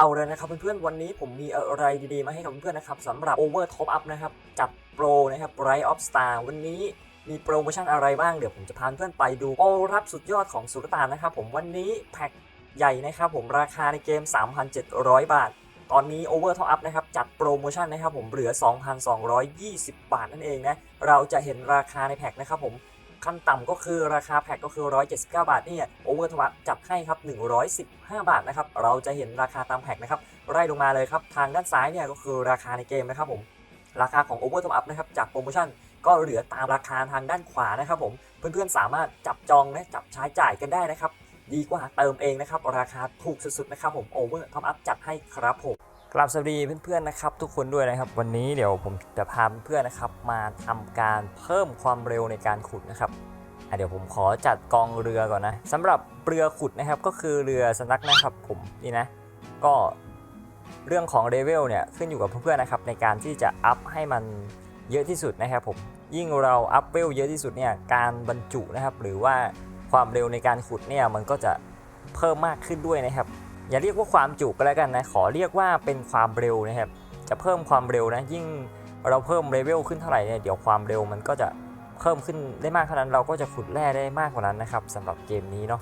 เอาเลยนะครับเพื่อนๆวันนี้ผมมีอะไรดีๆมาให้กับเพื่อนๆนะครับสำหรับ Over Top Up นะครับจับโปรนะครับ Rise of Star วันนี้มีโปรโมชั่นอะไรบ้างเดี๋ยวผมจะพาเพื่อนไปดูโอรับสุดยอดของสุลต่านนะครับผมวันนี้แพ็คใหญ่นะครับผมราคาในเกม 3,700 บาท ตอนนี้ Over Top Up นะครับจัดโปรโมชั่นนะครับผมเหลือ 2,220 บาทนั่นเองนะเราจะเห็นราคาในแพ็คนะครับผม ขั้นต่ำก็คือราคาแพ็คก็คือ 179 บาทเนี่ยโอเวอร์ทวัตจัดให้ครับ 115 บาทนะครับ เราจะเห็นราคาตามแพ็คนะครับ ไล่ลงมาเลยครับ ทางด้านซ้ายเนี่ยก็คือราคาในเกมนะครับผม ราคาของ Over Top Up นะครับ จากโปรโมชั่นก็เหลือตามราคาทางด้านขวานะครับผม เพื่อนๆสามารถจับจองและจับใช้จ่ายกันได้นะครับ ดีกว่าเติมเองนะครับ ราคาถูกสุดๆนะครับผม Over Top Up จัดให้ครับผม กราบสวัสดีเพื่อนๆนะครับ ทุกคนด้วยนะครับ วันนี้เดี๋ยวผมจะพาเพื่อนนะครับ มาทำการเพิ่มความเร็วในการขุดนะครับเดี๋ยวผมขอจัดกองเรือก่อนนะสำหรับเรือขุดนะครับก็คือเรือสนักนะครับผมนี่นะ ก็เรื่องของเลเวลเนี่ยขึ้นอยู่กับเพื่อนๆนะครับในการที่จะอัพให้มันเยอะที่สุดนะครับผมยิ่งเราอัพเวลเยอะที่สุดเนี่ยการบรรจุนะครับ หรือว่าความเร็วในการขุดเนี่ยมันก็จะเพิ่มมากขึ้นด้วยนะครับ อย่าเรียกว่าความจุก็แล้วกันนะ ขอเรียกว่าเป็นความเร็วนะครับ จะเพิ่มความเร็วนะ ยิ่งเราเพิ่มเลเวลขึ้นเท่าไหร่เนี่ย เดี๋ยวความเร็วมันก็จะเพิ่มขึ้นได้มากเท่านั้น เราก็จะขุดแร่ได้มากกว่านั้นนะครับสำหรับเกมนี้เนาะ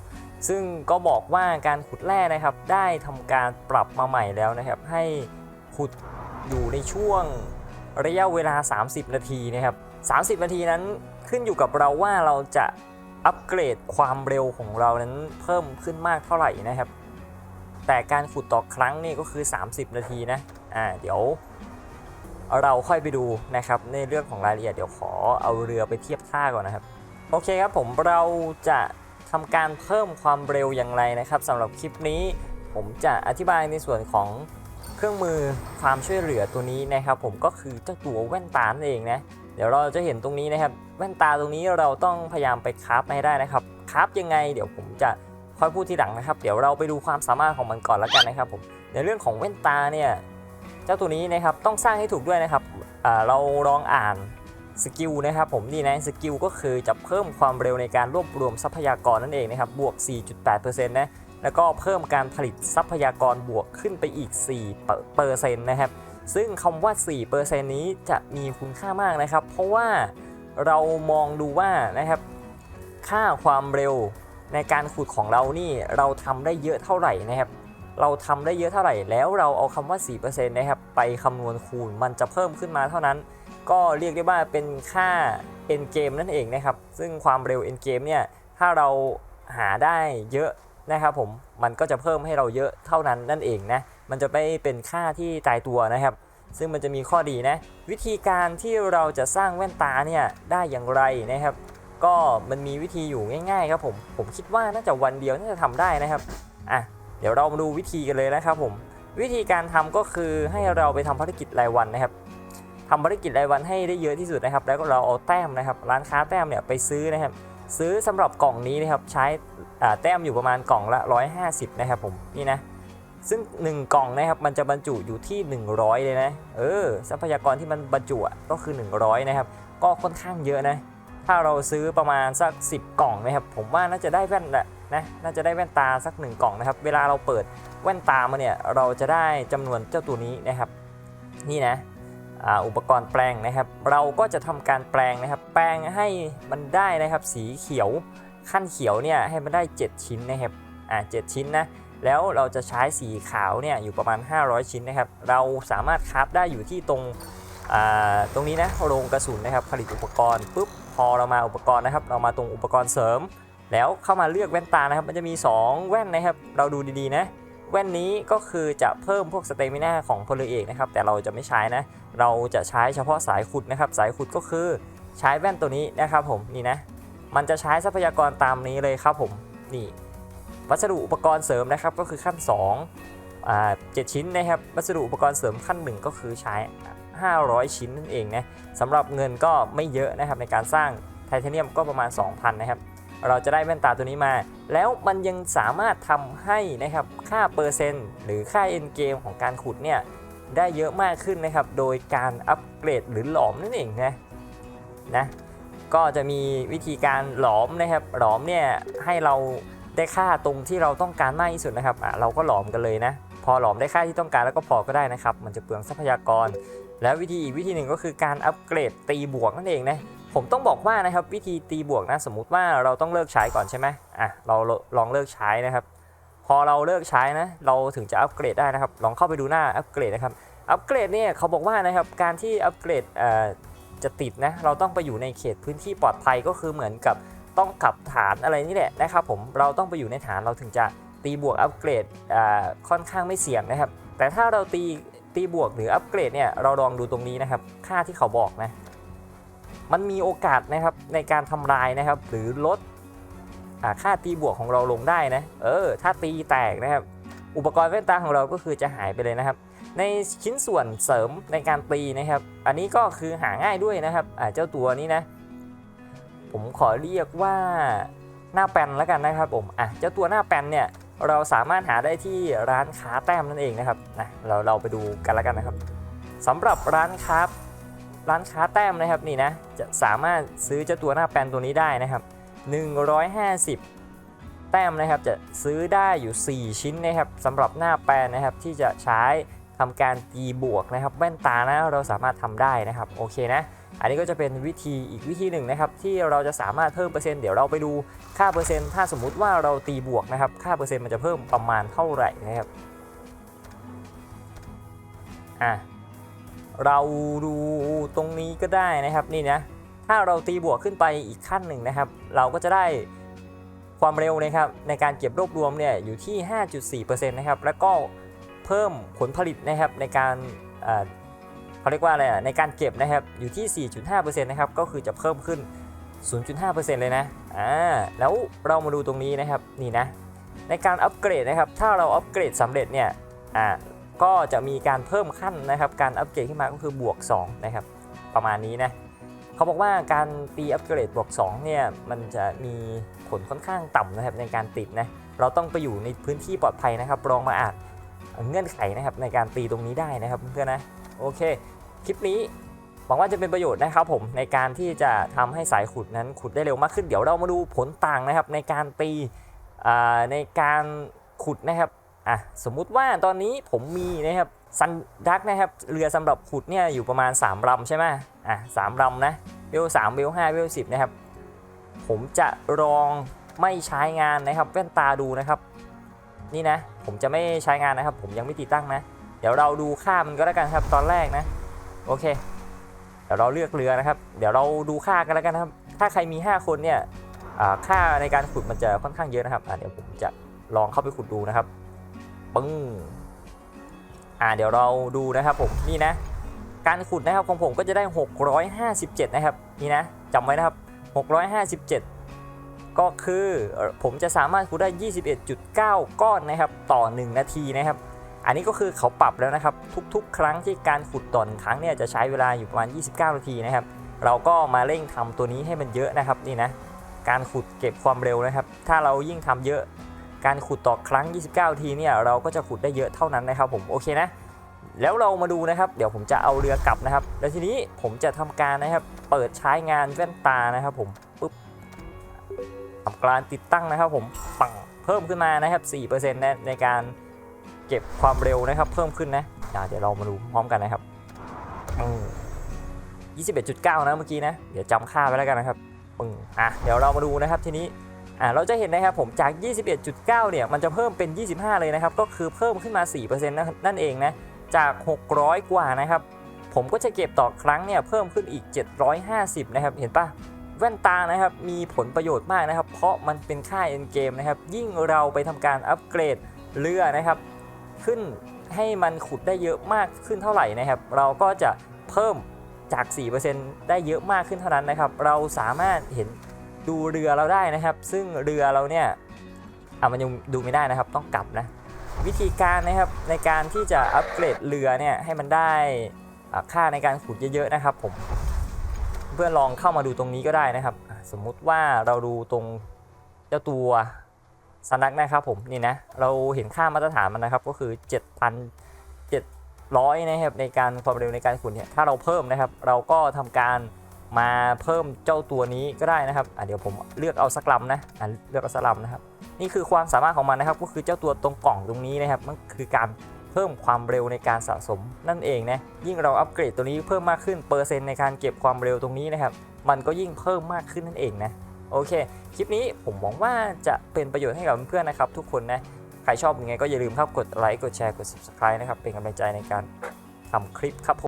ซึ่งก็บอกว่าการขุดแร่นะครับ ได้ทำการปรับมาใหม่แล้วนะครับ ให้ขุดอยู่ในช่วงระยะเวลา 30 นาทีนะครับ 30 นาทีนั้นขึ้นอยู่กับเราว่าเราจะอัปเกรดความเร็วของเรานั้นเพิ่มขึ้นมากเท่าไหร่นะครับ แต่การขุดต่อครั้งนี่ก็คือ 30 นาทีนะอ่าเดี๋ยวเราค่อยไปดูนะครับในเรื่องของรายละเอียดเดี๋ยวขอเอาเรือไปเทียบท่าก่อนนะครับ โอเคครับผมเราจะทำการเพิ่มความเร็วอย่างไรนะครับสำหรับคลิปนี้ผมจะอธิบายในส่วนของเครื่องมือความช่วยเหลือตัวนี้นะครับ ผมก็คือเจ้าตัวแว่นตานเองนะเดี๋ยวเราจะเห็นตรงนี้นะครับ แว่นตาตรงนี้เราต้องพยายามไปคราฟให้ได้นะครับคราฟยังไง เดี๋ยวผมจะ ค่อยพูดทีหลังนะครับ เดี๋ยวเราไปดูความสามารถของมันก่อนแล้วกันนะครับผมในเรื่องของแว่นตาเนี่ยเจ้าตัวนี้นะครับต้องสร้างให้ถูกด้วยนะครับเราลองอ่านสกิลนะครับผมนี่นะสกิลก็คือจะเพิ่มความเร็วในการรวบรวมทรัพยากรนั่นเองนะครับบวก 4.8%นะแล้วก็เพิ่มการผลิตทรัพยากรบวกขึ้นไปอีก4เปอร์เซ็นต์นะครับซึ่งคำว่า 4%นี้จะมีคุณค่ามากนะครับ เพราะว่าเรามองดูว่านะครับค่าความเร็ว ในการขุดของเรานี่เราทำได้เยอะเท่าไหร่นะครับ เราทำได้เยอะเท่าไหร่ แล้วเราเอาคำว่า 4%นะครับไปคำนวณคูณมันจะเพิ่มขึ้นมาเท่านั้น ก็เรียกได้ว่าเป็นค่า end game นั่นเองนะครับ ซึ่งความเร็ว end game เนี่ยถ้าเราหาได้เยอะนะครับผมมันก็จะเพิ่มให้เราเยอะเท่านั้นนั่นเองนะมันจะไม่เป็นค่าที่ตายตัวนะครับ ซึ่งมันจะมีข้อดีนะ วิธีการที่เราจะสร้างแว่นตาเนี่ยได้อย่างไรนะครับ ก็มันมีวิธีอยู่ง่ายๆครับผม ผมคิดว่าน่าจะวันเดียวน่าจะทำได้นะครับ อะ เดี๋ยวเรามาดูวิธีกันเลยนะครับผม วิธีการทำก็คือให้เราไปทำภารกิจรายวันนะครับทำภารกิจรายวันให้ได้เยอะที่สุดนะครับ แล้วก็เราเอาแต้มนะครับ ร้านค้าแต้มเนี่ยไปซื้อนะครับ ซื้อสำหรับกล่องนี้นะครับ ใช้แต้มอยู่ประมาณกล่องละ 150 นะครับผม นี่นะ ซึ่ง 1 กล่องนะครับ มันจะบรรจุอยู่ที่ 100 เลยนะ เออ ทรัพยากรที่มันบรรจุก็คือ 100 นะครับ ก็ค่อนข้างเยอะนะ ถ้าเราซื้อประมาณสัก 10 กล่องนะครับ ผมว่าน่าจะได้แว่นแหละนะ น่าจะได้แว่นตาสัก 1 กล่องนะครับ เวลาเราเปิดแว่นตามาเนี่ย เราจะได้จำนวนเจ้าตัวนี้นะครับ นี่นะอุปกรณ์แปลงนะครับ เราก็จะทำการแปลงนะครับ แปลงให้มันได้นะครับ สีเขียวขั้นเขียวเนี่ยให้มันได้ 7 ชิ้นนะครับ อ่า7ชิ้นนะ แล้วเราจะใช้สีขาวเนี่ยอยู่ประมาณ 500 ชิ้นนะครับ เราสามารถคราฟได้อยู่ที่ตรงอ่าตรงนี้นะ โรงกระสุนนะครับ ผลิตอุปกรณ์ปุ๊บ พอเรามาอุปกรณ์นะครับ เรามาตรงอุปกรณ์เสริม แล้วเข้ามาเลือกแว่นตานะครับ มันจะมี 2 แว่นนะครับ เราดูดีๆนะ แว่นนี้ก็คือจะเพิ่มพวกสเตมิน่าของพลเอกนะครับ แต่เราจะไม่ใช้นะ เราจะใช้เฉพาะสายขุดนะครับ สายขุดก็คือใช้แว่นตัวนี้นะครับผม นี่นะ มันจะใช้ทรัพยากรตามนี้เลยครับผม นี่ วัสดุอุปกรณ์เสริมนะครับ ก็คือขั้น2อ่า7ชิ้นนะครับ วัสดุอุปกรณ์เสริมขั้น 1 ก็คือใช้ 500 ชิ้นนั่นเองนะสำหรับเงินก็ไม่เยอะนะครับในการสร้างไทเทเนียมก็ประมาณ 2,000 นะครับ เราจะได้แว่นตาตัวนี้มา แล้วมันยังสามารถทำให้นะครับค่าเปอร์เซ็นต์หรือค่าเอ็นเกมของการขุดเนี่ยได้เยอะมากขึ้นนะครับ โดยการอัปเกรดหรือหลอมนั่นเองนะนะ ก็จะมีวิธีการหลอมนะครับ หลอมเนี่ยให้เราได้ค่าตรงที่เราต้องการมากที่สุดนะครับอะเราก็หลอมกันเลยนะพพอหลอมได้ค่าที่ต้องการแล้วก็พอก็ได้นะครับ มันจะเปลืองทรัพยากร แล้ววิธีอีกวิธีหนึ่งก็คือการอัปเกรดตีบวกนั่นเองนะผมต้องบอกว่านะครับวิธีตีบวกนะสมมุติว่าเราต้องเลิกใช้ก่อนใช่ไหมอะเราลองเลิกใช้นะครับ พอเราเลิกใช้นะเราถึงจะอัปเกรดได้นะครับ ลองเข้าไปดูหน้าอัปเกรดนะครับอัปเกรดเนี่ยเขาบอกว่านะครับการที่อัปเกรดจะติดนะเราต้องไปอยู่ในเขตพื้นที่ปลอดภัยก็คือเหมือนกับต้องกลับฐานอะไรนี่แหละนะครับผมเราต้องไปอยู่ในฐานเราถึงจะตีบวกอัปเกรดค่อนข้างไม่เสี่ยงนะครับ แต่ถ้าเราตี ตีบวกหรืออัปเกรดเนี่ยเราลองดูตรงนี้นะครับ ค่าที่เขาบอกนะ มันมีโอกาสนะครับในการทำลายนะครับ หรือลดอค่าตีบวกของเราลงได้นะ เออ ถ้าตีแตกนะครับ อุปกรณ์แว่นตาของเราก็คือจะหายไปเลยนะครับ ในชิ้นส่วนเสริมในการตีนะครับ อันนี้ก็คือหาง่ายด้วยนะครับเจ้าตัวนี้นะ ผมขอเรียกว่าหน้าแปนแล้วกันนะครับผม อะ เจ้าตัวหน้าแปนเนี่ย เราสามารถหาได้ที่ร้านค้าแต้มนั่นเองนะครับนะเราเราไปดูกันแล้วกันนะครับสำหรับร้านค้าร้านค้าแต้มนะครับนี่นะจะสามารถซื้อเจ้าตัวหน้าแปนตัวนี้ได้นะครับ 150 แต้มนะครับจะซื้อได้อยู่ 4 ชิ้นนะครับสำหรับหน้าแปนนะครับที่จะใช้ทำการตีบวกนะครับแว่นตานะเราสามารถทำได้นะครับโอเคนะ อันนี้ก็จะเป็นวิธีอีกวิธีหนึ่งนะครับที่เราจะสามารถเพิ่มเปอร์เซ็นต์เดี๋ยวเราไปดูค่าเปอร์เซ็นต์ถ้าสมมุติว่าเราตีบวกนะครับค่าเปอร์เซ็นต์มันจะเพิ่มประมาณเท่าไหร่นะครับอะเราดูตรงนี้ก็ได้นะครับนี่นะถ้าเราตีบวกขึ้นไปอีกขั้นหนึ่งนะครับ เราก็จะได้ความเร็วนะครับในการเก็บรวบรวมเนี่ยอยู่ที่ 5.4%นะครับแล้วก็เพิ่มผลผลิตนะครับในการ เขาเรียกว่าอะไระในการเก็บนะครับอยู่ที่ 4.5%นะครับก็คือจะเพิ่มขึ้น 0.5%เลยนะอ่าแล้วเรามาดูตรงนี้นะครับนี่นะในการอัปเกรดนะครับถ้าเราอัปเกรดสำเร็จเนี่ยอ่าก็จะมีการเพิ่มขั้นนะครับ การอัปเกรดขึ้นมาก็คือบวก2นะครับประมาณนี้นะเขาบอกว่าการตีอัปเกรดบวก2เนี่ยมันจะมีผลค่อนข้างต่ำนะครับในการติดนะเราต้องไปอยู่ในพื้นที่ปลอดภัยนะครับลองมาอ่านเงื่อนไขนะครับในการตีตรงนี้ได้นะครับเพื่อนนะโอเค คลิปนี้หวังว่าจะเป็นประโยชน์นะครับผมในการที่จะทำให้สายขุดนั้นขุดได้เร็วมากขึ้นเดี๋ยวเรามาดูผลต่างนะครับ ในการตีในการขุดนะครับอะสมมุติว่าตอนนี้ผมมีนะครับซันดักนะครับเรือสำหรับขุดเนี่ยอยู่ประมาณ 3ลำใช่ไหมอะสามลำนะเวลสามเวลห้าเวลสิบนะครับ ผมจะลองไม่ใช้งานนะครับแว่นตาดูนะครับ นี่นะ ผมจะไม่ใช้งานนะครับ ผมยังไม่ติดตั้งนะ เดี๋ยวเราดูค่ามันก็แล้วกันครับตอนแรกนะ โอเค เดี๋ยวเราเลือกเรือนะครับ เดี๋ยวเราดูค่ากันแล้วกันนะครับ ถ้าใครมี 5 คนเนี่ยค่าในการขุดมันจะค่อนข้างเยอะนะครับเดี๋ยวผมจะลองเข้าไปขุดดูนะครับปึ้งอ่าเดี๋ยวเราดูนะครับผมนี่นะ การขุดนะครับของผมก็จะได้ 657 นะครับนี่นะจำไว้นะครับ 657 ก็คือเอ่อผมจะสามารถขุดได้ 21.9 ก้อนนะครับ ต่อ 1 นาทีนะครับ อันนี้ก็คือเขาปรับแล้วนะครับ ทุกๆ ครั้งที่การขุดต่อหนึ่งครั้งเนี่ยจะใช้เวลาอยู่ประมาณ 29 นาทีนะครับ เราก็มาเร่งทำตัวนี้ให้มันเยอะนะครับนี่นะการขุดเก็บความเร็วนะครับ ถ้าเรายิ่งทำเยอะ การขุดต่อครั้ง 29นาทีเนี่ยเราก็จะขุดได้เยอะเท่านั้นนะครับ ผมโอเคนะ แล้วเรามาดูนะครับ เดี๋ยวผมจะเอาเรือกลับนะครับ แล้วทีนี้ผมจะทำการนะครับ เปิดใช้งานแว่นตานะครับ ผมปุ๊บทำการติดตั้งนะครับ ผมปังเพิ่มขึ้นมานะครับ4%นในการ เก็บความเร็วนะครับ เพิ่มขึ้นนะเดี๋ยวเรามาดูพร้อมกันนะครับอืม21.9 นะเมื่อกี้นะ เดี๋ยวจำค่าไว้แล้วกันนะครับปึ้งอะเดี๋ยวเรามาดูนะครับทีนี้อ่าเราจะเห็นนะครับผมจาก 21.9 เนี่ยมันจะเพิ่มเป็น 25 เลยนะครับ ก็คือเพิ่มขึ้นมา 4%นะนั่นเองนะ จาก 600 กว่านะครับ ผมก็จะเก็บต่อครั้งเนี่ยเพิ่มขึ้นอีก 750 นะครับ เห็นปะแว่นตานะครับมีผลประโยชน์มากนะครับ เพราะมันเป็นค่า end game นะครับ ยิ่งเราไปทำการอัปเกรดเรือนะครับ ขึ้นให้มันขุดได้เยอะมากขึ้นเท่าไหร่นะครับ เราก็จะเพิ่มจาก 4%ได้เยอะมากขึ้นเท่านั้นนะครับ เราสามารถเห็นดูเรือเราได้นะครับ ซึ่งเรือเราเนี่ยอะมันยังดูไม่ได้นะครับต้องกลับนะ วิธีการนะครับในการที่จะอัปเกรดเรือเนี่ยให้มันได้ค่าในการขุดเยอะๆนะครับ ผมเพื่อนลองเข้ามาดูตรงนี้ก็ได้นะครับ สมมุติว่าเราดูตรงเจ้าตัว สนักนะครับผมนี่นะเราเห็นค่ามาตรฐานมันนะครับก็คือ 7,700นะครับในการความเร็วในการขุดเนี่ยถ้าเราเพิ่มนะครับ เราก็ทำการมาเพิ่มเจ้าตัวนี้ก็ได้นะครับเดี๋ยวผมเลือกเอาสักลำนะะเลือกเอาสักลำนะครับ นี่คือความสามารถของมันนะครับก็คือเจ้าตัวตรงกล่องตรงนี้นะครับมันคือการเพิ่มความเร็วในการสะสมนั่นเองนะยิ่งเราอัปเกรดตัวนี้เพิ่มมากขึ้นเปอร์เซ็นต์ในการเก็บความเร็วตรงนี้นะครับ มันก็ยิ่งเพิ่มมากขึ้นนั่นเองนะ โอเค คลิปนี้ผมหวังว่าจะเป็นประโยชน์ให้กับเพื่อนๆนะครับ ทุกคนนะ ใครชอบยังไงก็อย่าลืมครับกดไลค์ กดแชร์ กด subscribe นะครับ เป็นกำลังใจในการทำคลิปครับผม